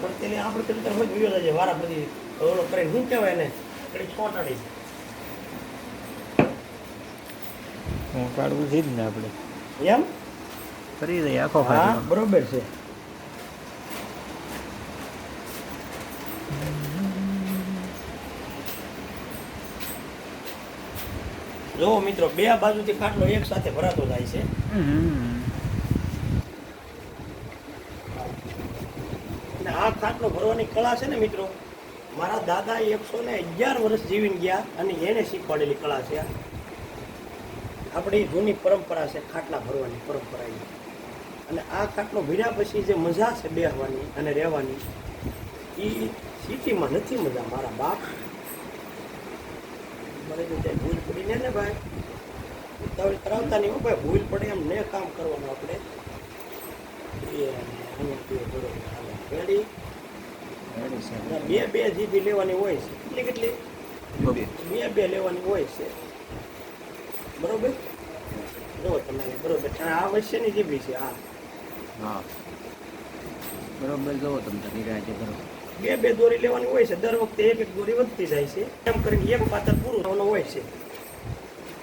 પણ તેને આપણે પેલું હોય જ વિયો છે વારા બધી ઓલો કરીને, શું કહેવાય ને કડી છોટાડી. હું કાઢવું છે જ ને આપણે. એમ? કરી દઈએ આખો હા બરોબર છે. જો મિત્રો બે બાજુથી ખાટલો એક સાથે ભરાતો જાય છે. આ ખાટલો ભરવાની કળા છે ને મિત્રો મારા દાદા એકસો ને અગિયાર વર્ષ જીવીને ગયા અને એને શીખવાડેલી કળા છે આ. આપણી જૂની પરંપરા છે ખાટલા ભરવાની પરંપરા એ. અને આ ખાટલો ભીડ્યા પછી જે મજા છે બેહવાની અને રહેવાની એ સિટીમાં નથી મજા. મારા બાપ મને તો ત્યાં ભૂલ પડી ને ભાઈ. ઉતાવળ કરાવતા નહીં હો ભાઈ ભૂલ પડે એમ ને કામ કરવાનું આપણે. એ બે બે જીબી લેવાની હોય છે. કેટલી કેટલી? બે બે લેવાની હોય છે. બરોબર? જો તમે બરોબર. આ વચ્ચેની જીબી છે આ હા. બરોબર જોવો તમે તો છે કરો બે બે દોરી લેવાની હોય છે. દર વખતે એક એક દોરી વધતી જાય છે. એમ કરીને એક પાત્ર પૂરું થવાનું હોય છે.